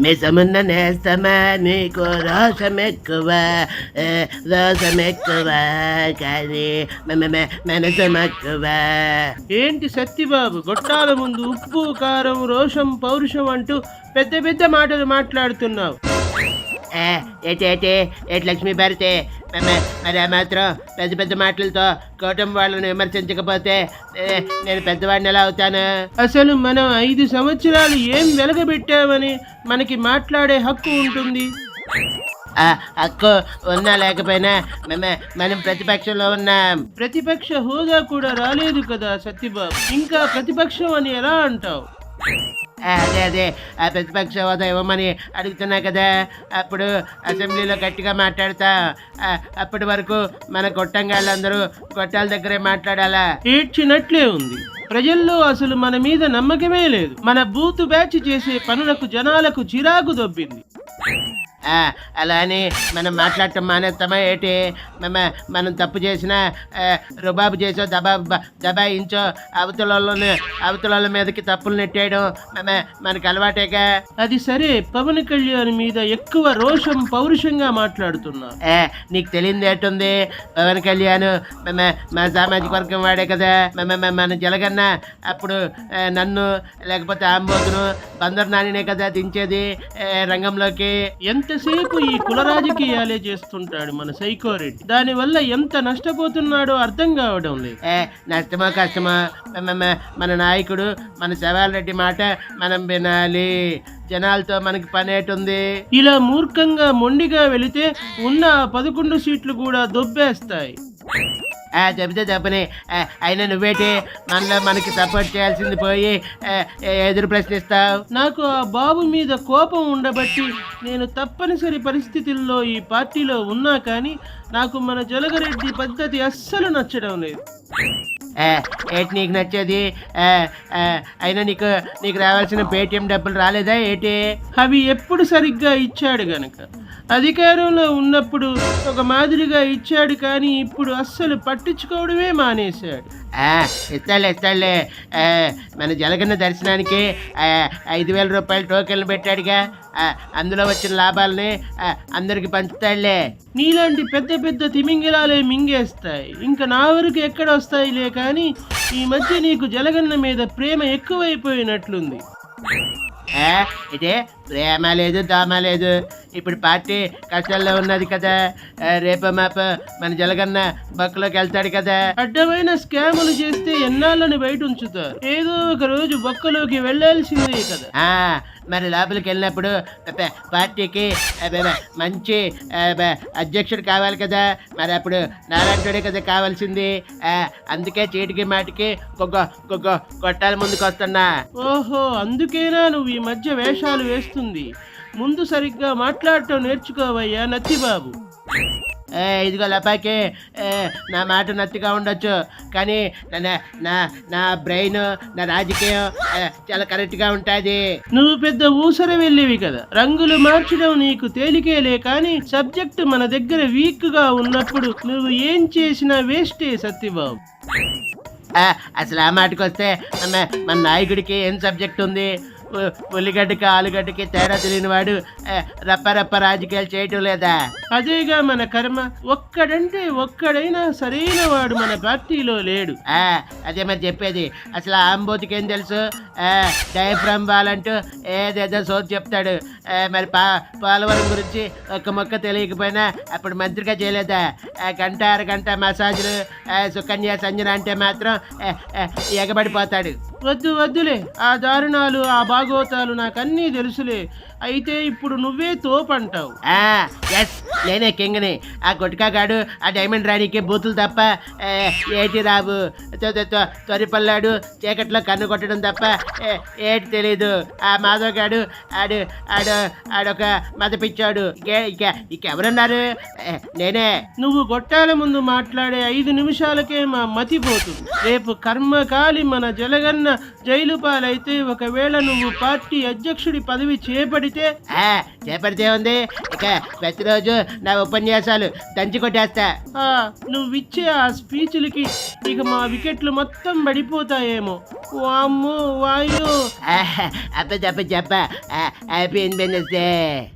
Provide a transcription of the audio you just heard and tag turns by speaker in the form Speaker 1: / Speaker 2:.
Speaker 1: మిసమున్న నేస్తమా నీకు రోషం ఎక్కువ రోషం ఎక్కువ కానీ మనసు మక్కువ
Speaker 2: ఏంటి సత్యబాబు గొట్టాల ముందు ఉప్పు కారం రోషం పౌరుషం అంటూ పెద్ద పెద్ద మాటలు మాట్లాడుతున్నావు?
Speaker 1: ఏటి ఏటి ఏటి లక్ష్మీ భారతి మరి ఆ మాత్రం పెద్ద పెద్ద మాటలతో కుటుంబ వాళ్ళని విమర్శించకపోతే ఏ, నేను పెద్దవాడిని ఎలా అవుతాను?
Speaker 2: అసలు మనం ఐదు సంవత్సరాలు ఏం వెలగబెట్టామని మనకి మాట్లాడే హక్కు ఉంటుంది.
Speaker 1: హక్కు ఉన్నా లేకపోయినా మ- మనం ప్రతిపక్షంలో ఉన్నాం.
Speaker 2: ప్రతిపక్ష హోదా కూడా రాలేదు కదా సత్యబాబు. ఇంకా ప్రతిపక్షం అని ఎలా అంటావు?
Speaker 1: అదే అదే. ఆ ప్రతిపక్ష హోదా ఇవ్వమని అడుగుతున్నా కదా. అప్పుడు అసెంబ్లీలో గట్టిగా మాట్లాడతా. ఆ, అప్పటి వరకు మన గొట్టంగాళ్ళందరూ గొట్టాల దగ్గరే మాట్లాడాలా?
Speaker 2: ఏడ్చినట్లే ఉంది. ప్రజల్లో అసలు మన మీద నమ్మకమే లేదు. మన బూత్ బ్యాచ్ చేసే పనులకు జనాలకు చిరాకు దొబ్బింది.
Speaker 1: అలా అని మనం మాట్లాడటం మానేస్తామా ఏంటి? మన- మనం తప్పు చేసినా రుబాబు చేసో దబా దబాయించో అవతల వాళ్ళని అవతల మీదకి తప్పులు నెట్టేయడం మన- మనకు అలవాటేగా?
Speaker 2: అది సరే పవన్ కళ్యాణ్ మీద ఎక్కువ రోషం పౌరుషంగా మాట్లాడుతున్నా.
Speaker 1: ఏ నీకు తెలియదు ఏటుంది? పవన్ కళ్యాణ్ మ- మా సామాజిక వర్గం వాడే కదా. మన జలగన్న అప్పుడు నన్ను లేకపోతే ఆంబోతును బందర్ నానినే కదా దించేది రంగంలోకి?
Speaker 2: ఎంతసేపు ఈ కుల రాజకీయాలే చేస్తుంటాడు మన సైకోరెడ్డి దానివల్ల ఎంత నష్టపోతున్నాడో అర్థం కావడం లేదు.
Speaker 1: ఏ నష్టమో కష్టమో? మన నాయకుడు మన శవాల రెడ్డి మాట మనం వినాలి. జనాలతో మనకి పనేటుంది.
Speaker 2: ఇలా మూర్ఖంగా మొండిగా వెళితే ఉన్న పదకొండు సీట్లు కూడా దొబ్బేస్తాయి.
Speaker 1: చెబితే చెప్పని. అయినా నువ్వేటి? మనలో మనకి సపోర్ట్ చేయాల్సింది పోయి ఎదురు ప్రశ్నిస్తావు?
Speaker 2: నాకు ఆ బాబు మీద కోపం ఉండబట్టి నేను తప్పనిసరి పరిస్థితుల్లో ఈ పార్టీలో ఉన్నా కానీ నాకు మన జలగరెడ్డి పద్ధతి అస్సలు నచ్చడం లేదు.
Speaker 1: ఏంటి నీకు నచ్చేది? అయినా నీకు నీకు రావాల్సిన పేటిఎం డబ్బులు రాలేదా ఏంటి?
Speaker 2: అవి ఎప్పుడు సరిగ్గా ఇచ్చాడు గనక. అధికారంలో ఉన్నప్పుడు ఒక మాదిరిగా ఇచ్చాడు కానీ ఇప్పుడు అస్సలు పట్టించుకోవడమే మానేశాడు.
Speaker 1: ఇస్తాలే ఇస్తాలే. ఆ, మన జలగన్న దర్శనానికి ఐదు వేల రూపాయలు టోకెన్లు పెట్టాడుగా. అందులో వచ్చిన లాభాలని అందరికి పంచుతాడులే.
Speaker 2: నీలాంటి పెద్ద పెద్ద తిమింగిలాలే మింగేస్తాయి. ఇంకా నా వరకు ఎక్కడ వస్తాయిలే కానీ ఈ మధ్య నీకు జలగన్న మీద ప్రేమ ఎక్కువైపోయినట్లుంది.
Speaker 1: ఇదే ప్రేమ లేదు దామ లేదు. ఇప్పుడు పార్టీ కష్టాల్లో ఉన్నది కదా. రేపు మాప మన జలగన్న బొక్కలోకి వెళ్తాడు కదా.
Speaker 2: అడ్డమైన స్కాములు చేస్తే ఎన్నాళ్ళని బయట ఉంచుతారు ఏదో ఒక రోజు బొక్కలోకి వెళ్ళాల్సిందే కదా.
Speaker 1: ఆ, మరి లోపలికి వెళ్ళినప్పుడు పార్టీకి మంచి అధ్యక్షుడు కావాలి కదా. మరి అప్పుడు నారాయణుడే కదా కావాల్సింది. ఆ, అందుకే చీటికి మాటికి కొట్టాల ముందుకు వస్తున్నా
Speaker 2: ఓహో అందుకేనా నువ్వు ఈ మధ్య వేషాలు వేస్తుంది. ముందు సరిగ్గా మాట్లాడటం నేర్చుకోవయ్యా నత్తిబాబు.
Speaker 1: ఏ, ఇదిగో లపాకి నా మాట నత్తిగా ఉండొచ్చు. కానీ నా నా నా బ్రెయిన్ నా రాజకీయం చాలా కరెక్ట్గా ఉంటుంది.
Speaker 2: నువ్వు పెద్ద ఊసర వెళ్ళివి కదా. రంగులు మార్చడం నీకు తేలికేలే కానీ సబ్జెక్ట్ మన దగ్గర వీక్గా ఉన్నప్పుడు నువ్వు ఏం చేసినా వేస్టే సత్యబాబు.
Speaker 1: అసలు ఆ మాటకు వస్తే మన నాయకుడికి ఏం సబ్జెక్ట్ ఉంది? ఉల్లిగడ్డకి ఆలుగడ్డకి తేడా తెలియని వాడు ఆ, రప్ప రప్ప రాజకీయాలు చేయటం లేదా?
Speaker 2: అదేగా మన కర్మ. ఒక్కడంటే ఒక్కడైనా సరైన వాడు మన పార్టీలో లేడు.
Speaker 1: ఆ, అదే మరి చెప్పేది. అసలు ఆంబోతికి ఏం తెలుసు? డయాఫ్రామ్ బాలంటూ ఏదేదో సోది చెప్తాడు. మరి పా పోలవరం గురించి ఒక్క మొక్క తెలియకపోయినా అప్పుడు మంత్రిగా చేయలేదా? గంట అరగంట మసాజులు సుకన్య సంజన అంటే మాత్రం ఎగబడిపోతాడు.
Speaker 2: వద్దు వద్దులే. ఆ దారుణాలు ఆ భాగవతాలు నాకన్నీ తెలుసులే. అయితే ఇప్పుడు నువ్వే తోపంటావు.
Speaker 1: ఎస్. నేనే కింగ్ని ఆ గుట్కాగాడు ఆ డైమండ్ రాణికి బూతులు తప్ప ఏటి త్వ- త్వరిపల్లాడు చీకట్లో కన్ను కొట్టడం తప్ప ఏ, ఏటి తెలీదు. ఆ మాధవ్ గాడు ఆడు ఆడు ఆడొక మద పిచ్చాడు ఇకే ఇక ఇంకెవరున్నారు నేనే.
Speaker 2: నువ్వు గొట్టాల ముందు మాట్లాడే ఐదు నిమిషాలకే మా మతి పోతుంది. రేపు కర్మకాలి మన జలగన్న జైలు పాలైతే ఒకవేళ నువ్వు పార్టీ అధ్యక్షుడి పదవి చేపడితే
Speaker 1: చేపడితే ఉంది. ఇక ప్రతిరోజు నా ఉపన్యాసాలు దంచి కొట్టేస్తా.
Speaker 2: ఆ, నువ్విచ్చే ఆ స్పీచ్లకి ఇక మా వికెట్లు మొత్తం పడిపోతాయేమో. వామ్మో వాయో.
Speaker 1: అప్ప చెప్ప చెప్ప హ్యాపీ ఇండిపెండెన్స్ డే.